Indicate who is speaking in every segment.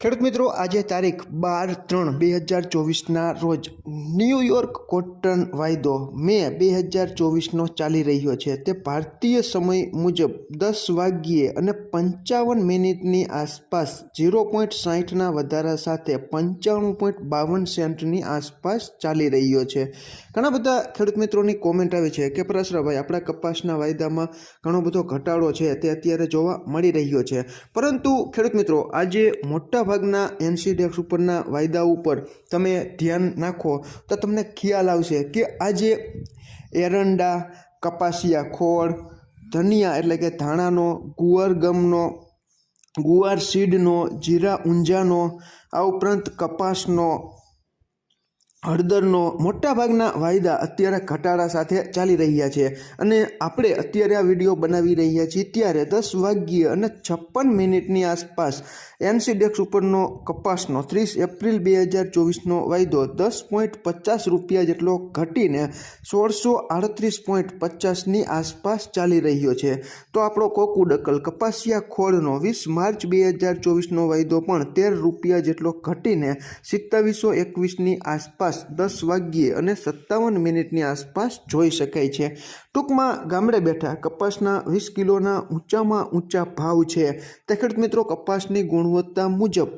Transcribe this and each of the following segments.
Speaker 1: ખેડૂત મિત્રો, આજે તારીખ બાર ત્રણ બે હજાર ચોવીસના રોજ ન્યૂયોર્ક કોટન વાયદો મે બે હજાર ચોવીસનો ચાલી રહ્યો છે. તે ભારતીય સમય મુજબ દસ વાગ્યે અને પંચાવન મિનિટની આસપાસ ઝીરો પોઈન્ટ સાહીઠના વધારા સાથે પંચાણું પોઈન્ટ બાવન સેન્ટની આસપાસ ચાલી રહ્યો છે. ઘણા બધા ખેડૂત મિત્રોની કોમેન્ટ આવે છે કે પરાશરાભાઈ આપણા કપાસના વાયદામાં ઘણો બધો ઘટાડો છે, તે અત્યારે જોવા મળી રહ્યો છે. પરંતુ ખેડૂત મિત્રો, આજે મોટા ભાગના એનસીડેક્સ ઉપરના વાયદા ઉપર તમે ધ્યાન નાખો તો તમને ખ્યાલ આવશે કે આજે એરંડા, કપાસિયા ખોળ, ધનિયા એટલે કે ધાણાનો, ગુવાર ગમનો, ગુવાર સીડનો, જીરા ઊંજાનો, આ ઉપરાંત કપાસનો હળદરનો મોટાભાગના વાયદા અત્યારે ઘટાડા સાથે ચાલી રહ્યા છે અને આપણે અત્યારે આ વીડિયો બનાવી રહ્યા છીએ ત્યારે દસ વાગ્યે અને છપ્પન મિનિટની આસપાસ એનસીડેક્સ ઉપરનો કપાસનો ત્રીસ એપ્રિલ બે હજાર ચોવીસનો વાયદો દસ પોઈન્ટ પચાસ રૂપિયા જેટલો ઘટીને સોળસો આડત્રીસ પોઈન્ટ પચાસની આસપાસ ચાલી રહ્યો છે. તો આપણો કોકુડકલ કપાસિયા ખોળનો વીસ માર્ચ બે હજાર ચોવીસનો વાયદો પણ તેર રૂપિયા જેટલો ઘટીને સિત્તાવીસો એકવીસની આસપાસ દસ વાગ્યે અને સત્તાવન મિનિટની આસપાસ જોઈ શકાય છે. ટૂંકમાં ગામડે બેઠા કપાસના વીસ કિલોના ઊંચામાં ઊંચા ભાવ છે. તે ખેડૂત મિત્રો, કપાસની ગુણવત્તા મુજબ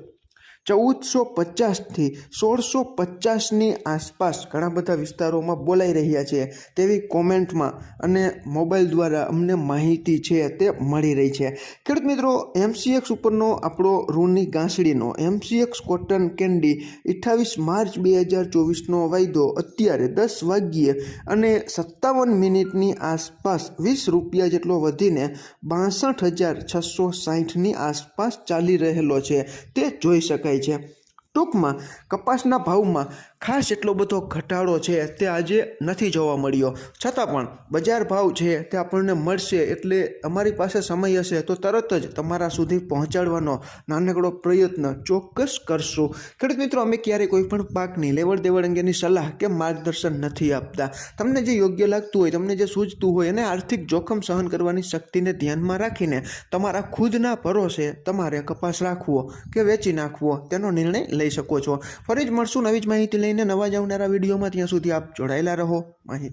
Speaker 1: ચૌદસો પચાસથી સોળસો પચાસની આસપાસ ઘણા બધા વિસ્તારોમાં બોલાઈ રહ્યા છે. તેવી કોમેન્ટમાં અને મોબાઈલ દ્વારા અમને માહિતી છે તે મળી રહી છે. ખેડૂત મિત્રો, એમસીએક્સ ઉપરનો આપણો રૂની ગાંસડીનો એમસીએક્સ કોટન કેન્ડી અઠ્ઠાવીસ માર્ચ બે હજાર ચોવીસનો વાયદો અત્યારે દસ વાગ્યે અને સત્તાવન મિનિટની આસપાસ વીસ રૂપિયા જેટલો વધીને બાસઠ હજાર છસો સાહીઠની આસપાસ ચાલી રહેલો છે. તે જોઈ શકાય છે. ટૂંકમાં કપાસના ભાવમાં ખાસ એટલો બધો ઘટાડો છે તે આજે નથી જોવા મળ્યો. છતાં પણ બજાર ભાવ છે તે આપણને મળશે એટલે અમારી પાસે સમય હશે તો તરત જ તમારા સુધી પહોંચાડવાનો નાનકડો પ્રયત્ન ચોક્કસ કરશું. ખેડૂત મિત્રો, અમે ક્યારેય કોઈ પણ પાકની લેવડ દેવડ અંગેની સલાહ કે માર્ગદર્શન નથી આપતા. તમને જે યોગ્ય લાગતું હોય, તમને જે સૂઝતું હોય અને આર્થિક જોખમ સહન કરવાની શક્તિને ધ્યાનમાં રાખીને તમારા ખુદના ભરોસે તમારે કપાસ રાખવો કે વેચી નાખવો તેનો નિર્ણય લઈ શકો છો. ફરી જ મળશું નવી જ માહિતી લઈને નવા જ આવનારા વિડીયોમાં. ત્યાં સુધી આપ જોડાયેલા રહો. માહિતી